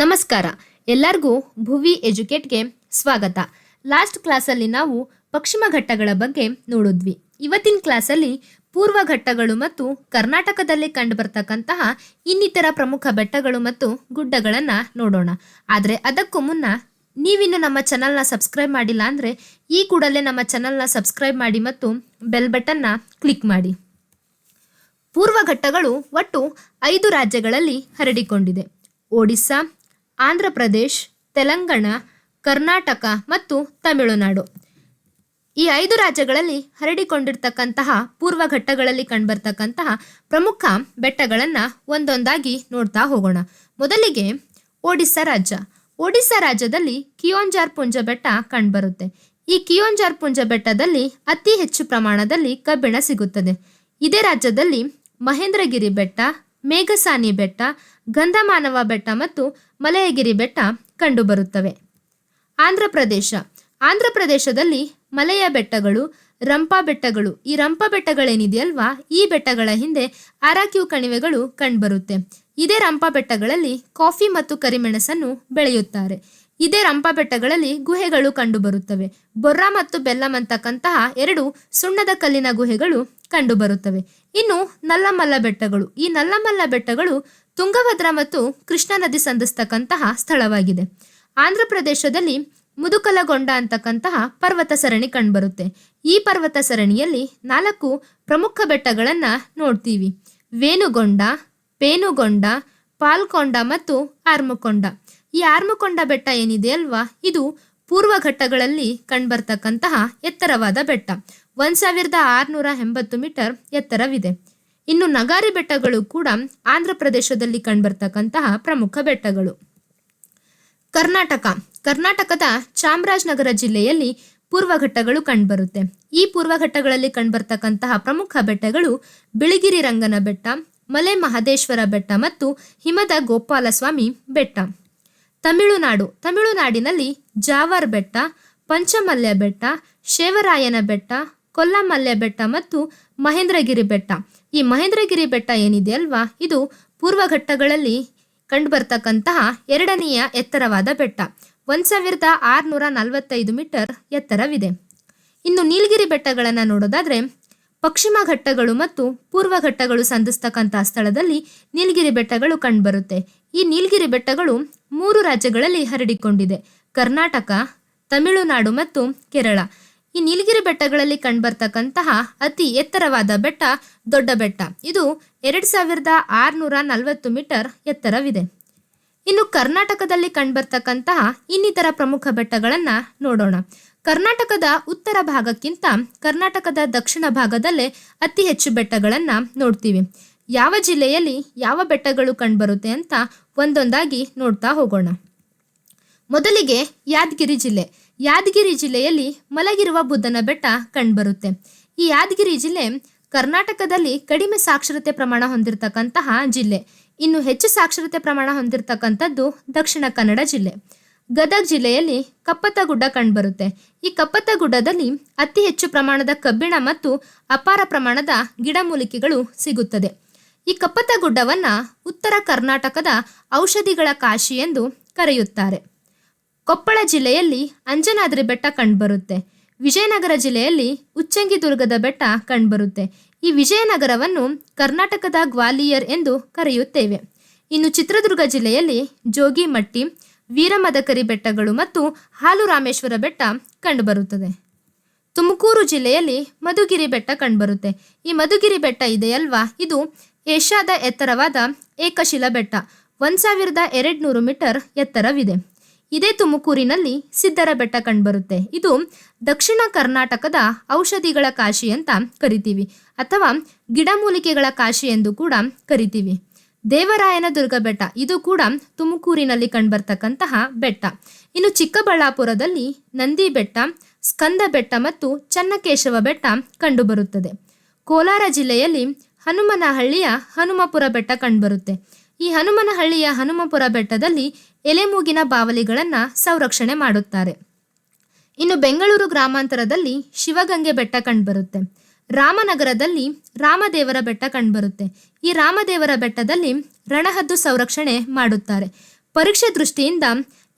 ನಮಸ್ಕಾರ. ಎಲ್ಲರಿಗೂ ಭುವಿ ಎಜುಕೇಟ್ಗೆ ಸ್ವಾಗತ. ಲಾಸ್ಟ್ ಕ್ಲಾಸಲ್ಲಿ ನಾವು ಪಶ್ಚಿಮ ಘಟ್ಟಗಳ ಬಗ್ಗೆ ನೋಡಿದ್ವಿ. ಇವತ್ತಿನ ಕ್ಲಾಸಲ್ಲಿ ಪೂರ್ವ ಘಟ್ಟಗಳು ಮತ್ತು ಕರ್ನಾಟಕದಲ್ಲಿ ಕಂಡುಬರ್ತಕ್ಕಂತಹ ಇನ್ನಿತರ ಪ್ರಮುಖ ಬೆಟ್ಟಗಳು ಮತ್ತು ಗುಡ್ಡಗಳನ್ನು ನೋಡೋಣ. ಆದರೆ ಅದಕ್ಕೂ ಮುನ್ನ ನೀವಿನ್ನು ನಮ್ಮ ಚಾನಲ್ನ ಸಬ್ಸ್ಕ್ರೈಬ್ ಮಾಡಿಲ್ಲ ಅಂದರೆ ಈ ಕೂಡಲೇ ನಮ್ಮ ಚಾನಲ್ನ ಸಬ್ಸ್ಕ್ರೈಬ್ ಮಾಡಿ ಮತ್ತು ಬೆಲ್ ಬಟನ್ನ ಕ್ಲಿಕ್ ಮಾಡಿ. ಪೂರ್ವ ಘಟ್ಟಗಳು ಒಟ್ಟು ಐದು ರಾಜ್ಯಗಳಲ್ಲಿ ಹರಡಿಕೊಂಡಿದೆ. ಒಡಿಸ್ಸಾ ಆಂಧ್ರ ಪ್ರದೇಶ್, ತೆಲಂಗಾಣ, ಕರ್ನಾಟಕ ಮತ್ತು ತಮಿಳುನಾಡು. ಈ ಐದು ರಾಜ್ಯಗಳಲ್ಲಿ ಹರಡಿಕೊಂಡಿರ್ತಕ್ಕಂತಹ ಪೂರ್ವ ಘಟ್ಟಗಳಲ್ಲಿ ಕಂಡುಬರ್ತಕ್ಕಂತಹ ಪ್ರಮುಖ ಬೆಟ್ಟಗಳನ್ನು ಒಂದೊಂದಾಗಿ ನೋಡ್ತಾ ಹೋಗೋಣ. ಮೊದಲಿಗೆ ಒಡಿಸ್ಸಾ ರಾಜ್ಯ. ಒಡಿಸ್ಸಾ ರಾಜ್ಯದಲ್ಲಿ ಕಿಯೋಂಜಾರ್ ಪುಂಜ ಬೆಟ್ಟ ಕಂಡುಬರುತ್ತೆ. ಈ ಕಿಯೋಂಜಾರ್ ಪುಂಜ ಬೆಟ್ಟದಲ್ಲಿ ಅತಿ ಹೆಚ್ಚು ಪ್ರಮಾಣದಲ್ಲಿ ಕಬ್ಬಿಣ ಸಿಗುತ್ತದೆ. ಇದೇ ರಾಜ್ಯದಲ್ಲಿ ಮಹೇಂದ್ರಗಿರಿ ಬೆಟ್ಟ ಮೇಘಸಾನಿ ಬೆಟ್ಟ, ಗಂಧಮಾನವ ಬೆಟ್ಟ ಮತ್ತು ಮಲಯಗಿರಿ ಬೆಟ್ಟ ಕಂಡುಬರುತ್ತವೆ. ಆಂಧ್ರ ಪ್ರದೇಶ. ಆಂಧ್ರ ಪ್ರದೇಶದಲ್ಲಿ ಮಲೆಯ ಬೆಟ್ಟಗಳು, ರಂಪಾ ಬೆಟ್ಟಗಳು. ಈ ರಂಪಾ ಬೆಟ್ಟಗಳೇನಿದೆಯಲ್ವಾ? ಈ ಬೆಟ್ಟಗಳ ಹಿಂದೆ ಅರಾಕ್ಯು ಕಣಿವೆಗಳು ಕಂಡುಬರುತ್ತೆ. ಇದೇ ರಂಪಾ ಬೆಟ್ಟಗಳಲ್ಲಿ ಕಾಫಿ ಮತ್ತು ಕರಿಮೆಣಸನ್ನು ಬೆಳೆಯುತ್ತಾರೆ. ಇದೇ ರಂಪಾ ಬೆಟ್ಟಗಳಲ್ಲಿ ಗುಹೆಗಳು ಕಂಡುಬರುತ್ತವೆ. ಬೊರ್ರಾ ಮತ್ತು ಬೆಲ್ಲಂ ಅಂತಕ್ಕಂತಹ ಎರಡು ಸುಣ್ಣದ ಕಲ್ಲಿನ ಗುಹೆಗಳು ಕಂಡುಬರುತ್ತವೆ. ಇನ್ನು ನಲ್ಲಮಲ್ಲ ಬೆಟ್ಟಗಳು. ಈ ನಲ್ಲಮಲ್ಲ ಬೆಟ್ಟಗಳು ತುಂಗಭದ್ರಾ ಮತ್ತು ಕೃಷ್ಣಾ ನದಿ ಸಂಧಿಸ್ತಕ್ಕಂತಹ ಸ್ಥಳವಾಗಿದೆ. ಆಂಧ್ರ ಪ್ರದೇಶದಲ್ಲಿ ಮುದುಕಲಗೊಂಡ ಅಂತಕ್ಕಂತಹ ಪರ್ವತ ಸರಣಿ ಕಂಡುಬರುತ್ತೆ. ಈ ಪರ್ವತ ಸರಣಿಯಲ್ಲಿ ನಾಲ್ಕು ಪ್ರಮುಖ ಬೆಟ್ಟಗಳನ್ನು ನೋಡ್ತೀವಿ. ವೇಣುಗೊಂಡ, ಪೇನುಗೊಂಡ, ಪಾಲ್ಕೊಂಡ ಮತ್ತು ಆರ್ಮಕೊಂಡ. ಈ ಆರ್ಮಕೊಂಡ ಬೆಟ್ಟ ಏನಿದೆ ಅಲ್ವಾ? ಇದು ಪೂರ್ವ ಘಟ್ಟಗಳಲ್ಲಿ ಕಂಡುಬರ್ತಕ್ಕಂತಹ ಎತ್ತರವಾದ ಬೆಟ್ಟ. ಒಂದು ಸಾವಿರದ ಆರುನೂರ ಎಂಬತ್ತು ಮೀಟರ್ ಎತ್ತರವಿದೆ. ಇನ್ನು ನಗಾರಿ ಬೆಟ್ಟಗಳು ಕೂಡ ಆಂಧ್ರ ಪ್ರದೇಶದಲ್ಲಿ ಕಂಡುಬರ್ತಕ್ಕಂತಹ ಪ್ರಮುಖ ಬೆಟ್ಟಗಳು. ಕರ್ನಾಟಕ. ಕರ್ನಾಟಕದ ಚಾಮರಾಜನಗರ ಜಿಲ್ಲೆಯಲ್ಲಿ ಪೂರ್ವ ಘಟ್ಟಗಳು ಕಂಡುಬರುತ್ತೆ. ಈ ಪೂರ್ವ ಘಟ್ಟಗಳಲ್ಲಿ ಕಂಡುಬರ್ತಕ್ಕಂತಹ ಪ್ರಮುಖ ಬೆಟ್ಟಗಳು ಬಿಳಿಗಿರಿ ರಂಗನ ಬೆಟ್ಟ, ಮಲೆ ಮಹದೇಶ್ವರ ಬೆಟ್ಟ ಮತ್ತು ಹಿಮದ ಗೋಪಾಲಸ್ವಾಮಿ ಬೆಟ್ಟ. ತಮಿಳುನಾಡು. ತಮಿಳುನಾಡಿನಲ್ಲಿ ಜಾವರ್ ಬೆಟ್ಟ, ಪಂಚಮಲ್ಯ ಬೆಟ್ಟ, ಶೇವರಾಯನ ಬೆಟ್ಟ, ಕೊಲ್ಲಮಲ್ಯ ಬೆಟ್ಟ ಮತ್ತು ಮಹೇಂದ್ರಗಿರಿ ಬೆಟ್ಟ. ಈ ಮಹೇಂದ್ರಗಿರಿ ಬೆಟ್ಟ ಏನಿದೆ ಅಲ್ವಾ? ಇದು ಪೂರ್ವ ಘಟ್ಟಗಳಲ್ಲಿ ಕಂಡುಬರ್ತಕ್ಕಂತಹ ಎರಡನೆಯ ಎತ್ತರವಾದ ಬೆಟ್ಟ. ಒಂದು ಸಾವಿರದ ಆರುನೂರ ನಲವತ್ತೈದು ಮೀಟರ್ ಎತ್ತರವಿದೆ. ಇನ್ನು ನೀಲಗಿರಿ ಬೆಟ್ಟಗಳನ್ನು ನೋಡೋದಾದ್ರೆ ಪಶ್ಚಿಮ ಘಟ್ಟಗಳು ಮತ್ತು ಪೂರ್ವ ಘಟ್ಟಗಳು ಸಂಧಿಸ್ತಕ್ಕಂತಹ ಸ್ಥಳದಲ್ಲಿ ನೀಲಗಿರಿ ಬೆಟ್ಟಗಳು ಕಂಡುಬರುತ್ತೆ. ಈ ನೀಲಗಿರಿ ಬೆಟ್ಟಗಳು ಮೂರು ರಾಜ್ಯಗಳಲ್ಲಿ ಹರಡಿಕೊಂಡಿದೆ. ಕರ್ನಾಟಕ, ತಮಿಳುನಾಡು ಮತ್ತು ಕೇರಳ. ಈ ನೀಲಗಿರಿ ಬೆಟ್ಟಗಳಲ್ಲಿ ಕಂಡುಬರ್ತಕ್ಕಂತಹ ಅತಿ ಎತ್ತರವಾದ ಬೆಟ್ಟ ದೊಡ್ಡ ಬೆಟ್ಟ. ಇದು ಎರಡು ಸಾವಿರದ ಆರುನೂರ ನಲವತ್ತು ಮೀಟರ್ ಎತ್ತರವಿದೆ. ಇನ್ನು ಕರ್ನಾಟಕದಲ್ಲಿ ಕಂಡುಬರ್ತಕ್ಕಂತಹ ಇನ್ನಿತರ ಪ್ರಮುಖ ಬೆಟ್ಟಗಳನ್ನು ನೋಡೋಣ. ಕರ್ನಾಟಕದ ಉತ್ತರ ಭಾಗಕ್ಕಿಂತ ಕರ್ನಾಟಕದ ದಕ್ಷಿಣ ಭಾಗದಲ್ಲೇ ಅತಿ ಹೆಚ್ಚು ಬೆಟ್ಟಗಳನ್ನು ನೋಡ್ತೀವಿ. ಯಾವ ಜಿಲ್ಲೆಯಲ್ಲಿ ಯಾವ ಬೆಟ್ಟಗಳು ಕಂಡುಬರುತ್ತೆ ಅಂತ ಒಂದೊಂದಾಗಿ ನೋಡ್ತಾ ಹೋಗೋಣ. ಮೊದಲಿಗೆ ಯಾದಗಿರಿ ಜಿಲ್ಲೆ. ಯಾದಗಿರಿ ಜಿಲ್ಲೆಯಲ್ಲಿ ಮಲಗಿರುವ ಬುದ್ಧನ ಬೆಟ್ಟ ಕಂಡುಬರುತ್ತೆ. ಈ ಯಾದಗಿರಿ ಜಿಲ್ಲೆ ಕರ್ನಾಟಕದಲ್ಲಿ ಕಡಿಮೆ ಸಾಕ್ಷರತೆ ಪ್ರಮಾಣ ಹೊಂದಿರತಕ್ಕಂತಹ ಜಿಲ್ಲೆ. ಇನ್ನು ಹೆಚ್ಚು ಸಾಕ್ಷರತೆ ಪ್ರಮಾಣ ಹೊಂದಿರತಕ್ಕಂಥದ್ದು ದಕ್ಷಿಣ ಕನ್ನಡ ಜಿಲ್ಲೆ. ಗದಗ್ ಜಿಲ್ಲೆಯಲ್ಲಿ ಕಪ್ಪತ್ತಗುಡ್ಡ ಕಂಡುಬರುತ್ತೆ. ಈ ಕಪ್ಪತ್ತಗುಡ್ಡದಲ್ಲಿ ಅತಿ ಹೆಚ್ಚು ಪ್ರಮಾಣದ ಕಬ್ಬಿಣ ಮತ್ತು ಅಪಾರ ಪ್ರಮಾಣದ ಗಿಡಮೂಲಿಕೆಗಳು ಸಿಗುತ್ತದೆ. ಈ ಕಪ್ಪತ್ತಗುಡ್ಡವನ್ನು ಉತ್ತರ ಕರ್ನಾಟಕದ ಔಷಧಿಗಳ ಕಾಶಿ ಎಂದು ಕರೆಯುತ್ತಾರೆ. ಕೊಪ್ಪಳ ಜಿಲ್ಲೆಯಲ್ಲಿ ಅಂಜನಾದ್ರಿ ಬೆಟ್ಟ ಕಂಡುಬರುತ್ತೆ. ವಿಜಯನಗರ ಜಿಲ್ಲೆಯಲ್ಲಿ ಉಚ್ಚಂಗಿದುರ್ಗದ ಬೆಟ್ಟ ಕಂಡುಬರುತ್ತೆ. ಈ ವಿಜಯನಗರವನ್ನು ಕರ್ನಾಟಕದ ಗ್ವಾಲಿಯರ್ ಎಂದು ಕರೆಯುತ್ತೇವೆ. ಇನ್ನು ಚಿತ್ರದುರ್ಗ ಜಿಲ್ಲೆಯಲ್ಲಿ ಜೋಗಿಮಟ್ಟಿ, ವೀರಮದಕರಿ ಬೆಟ್ಟಗಳು ಮತ್ತು ಹಾಲು ರಾಮೇಶ್ವರ ಬೆಟ್ಟ ಕಂಡುಬರುತ್ತದೆ. ತುಮಕೂರು ಜಿಲ್ಲೆಯಲ್ಲಿ ಮಧುಗಿರಿ ಬೆಟ್ಟ ಕಂಡುಬರುತ್ತೆ. ಈ ಮಧುಗಿರಿ ಬೆಟ್ಟ ಇದೆಯಲ್ವಾ? ಇದು ಏಷ್ಯಾದ ಎತ್ತರವಾದ ಏಕಶಿಲಾ ಬೆಟ್ಟ ಒಂದು ಸಾವಿರದ ಎರಡು ನೂರು ಮೀಟರ್ ಎತ್ತರವಿದೆ. ಇದೇ ತುಮಕೂರಿನಲ್ಲಿ ಸಿದ್ದರ ಬೆಟ್ಟ ಕಂಡುಬರುತ್ತೆ. ಇದು ದಕ್ಷಿಣ ಕರ್ನಾಟಕದ ಔಷಧಿಗಳ ಕಾಶಿ ಅಂತ ಕರಿತೀವಿ ಅಥವಾ ಗಿಡಮೂಲಿಕೆಗಳ ಕಾಶಿ ಎಂದು ಕೂಡ ಕರಿತೀವಿ. ದೇವರಾಯನ ದುರ್ಗ ಬೆಟ್ಟ, ಇದು ಕೂಡ ತುಮಕೂರಿನಲ್ಲಿ ಕಂಡುಬರ್ತಕ್ಕಂತಹ ಬೆಟ್ಟ. ಇನ್ನು ಚಿಕ್ಕಬಳ್ಳಾಪುರದಲ್ಲಿ ನಂದಿ ಬೆಟ್ಟ, ಸ್ಕಂದ ಬೆಟ್ಟ ಮತ್ತು ಚನ್ನಕೇಶವ ಬೆಟ್ಟ ಕಂಡುಬರುತ್ತದೆ. ಕೋಲಾರ ಜಿಲ್ಲೆಯಲ್ಲಿ ಹನುಮನಹಳ್ಳಿಯ ಹನುಮಪುರ ಬೆಟ್ಟ ಕಂಡುಬರುತ್ತೆ. ಈ ಹನುಮನಹಳ್ಳಿಯ ಹನುಮಪುರ ಬೆಟ್ಟದಲ್ಲಿ ಎಲೆಮೂಗಿನ ಬಾವಲಿಗಳನ್ನು ಸಂರಕ್ಷಣೆ ಮಾಡುತ್ತಾರೆ. ಇನ್ನು ಬೆಂಗಳೂರು ಗ್ರಾಮಾಂತರದಲ್ಲಿ ಶಿವಗಂಗೆ ಬೆಟ್ಟ ಕಂಡುಬರುತ್ತೆ. ರಾಮನಗರದಲ್ಲಿ ರಾಮದೇವರ ಬೆಟ್ಟ ಕಂಡುಬರುತ್ತೆ. ಈ ರಾಮದೇವರ ಬೆಟ್ಟದಲ್ಲಿ ರಣಹದ್ದು ಸಂರಕ್ಷಣೆ ಮಾಡುತ್ತಾರೆ. ಪರೀಕ್ಷೆ ದೃಷ್ಟಿಯಿಂದ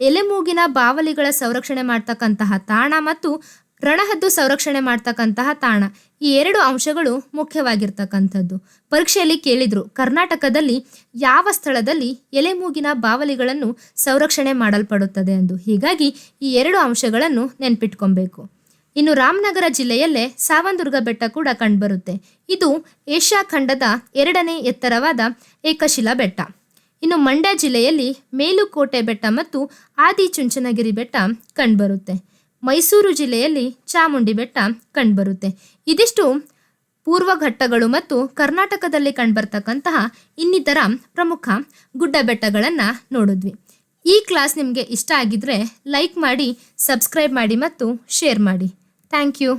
ಎಲೆಮೂಗಿನ ಬಾವಲಿಗಳ ಸಂರಕ್ಷಣೆ ಮಾಡ್ತಕ್ಕಂತಹ ತಾಣ ಮತ್ತು ರಣಹದ್ದು ಸಂರಕ್ಷಣೆ ಮಾಡ್ತಕ್ಕಂತಹ ತಾಣ. ಈ ಎರಡು ಅಂಶಗಳು ಮುಖ್ಯವಾಗಿರ್ತಕ್ಕಂಥದ್ದು. ಪರೀಕ್ಷೆಯಲ್ಲಿ ಕೇಳಿದ್ರು, ಕರ್ನಾಟಕದಲ್ಲಿ ಯಾವ ಸ್ಥಳದಲ್ಲಿ ಎಲೆಮೂಗಿನ ಬಾವಲಿಗಳನ್ನು ಸಂರಕ್ಷಣೆ ಮಾಡಲ್ಪಡುತ್ತದೆ ಎಂದು. ಹೀಗಾಗಿ ಈ ಎರಡು ಅಂಶಗಳನ್ನು ನೆನ್ಪಿಟ್ಕೊಬೇಕು. ಇನ್ನು ರಾಮನಗರ ಜಿಲ್ಲೆಯಲ್ಲೇ ಸಾವಂದುರ್ಗ ಬೆಟ್ಟ ಕೂಡ ಕಂಡುಬರುತ್ತೆ. ಇದು ಏಷ್ಯಾ ಖಂಡದ ಎರಡನೇ ಎತ್ತರವಾದ ಏಕಶಿಲಾ ಬೆಟ್ಟ. ಇನ್ನು ಮಂಡ್ಯ ಜಿಲ್ಲೆಯಲ್ಲಿ ಮೇಲುಕೋಟೆ ಬೆಟ್ಟ ಮತ್ತು ಆದಿಚುಂಚನಗಿರಿ ಬೆಟ್ಟ ಕಂಡುಬರುತ್ತೆ. ಮೈಸೂರು ಜಿಲ್ಲೆಯಲ್ಲಿ ಚಾಮುಂಡಿ ಬೆಟ್ಟ ಕಂಡುಬರುತ್ತೆ. ಇದಿಷ್ಟು ಪೂರ್ವ ಘಟ್ಟಗಳು ಮತ್ತು ಕರ್ನಾಟಕದಲ್ಲಿ ಕಂಡುಬರ್ತಕ್ಕಂತಹ ಇನ್ನಿತರ ಪ್ರಮುಖ ಗುಡ್ಡ ಬೆಟ್ಟಗಳನ್ನು ನೋಡಿದ್ವಿ. ಈ ಕ್ಲಾಸ್ ನಿಮಗೆ ಇಷ್ಟ ಆಗಿದ್ರೆ ಲೈಕ್ ಮಾಡಿ, ಸಬ್ಸ್ಕ್ರೈಬ್ ಮಾಡಿ ಮತ್ತು ಶೇರ್ ಮಾಡಿ. Thank you.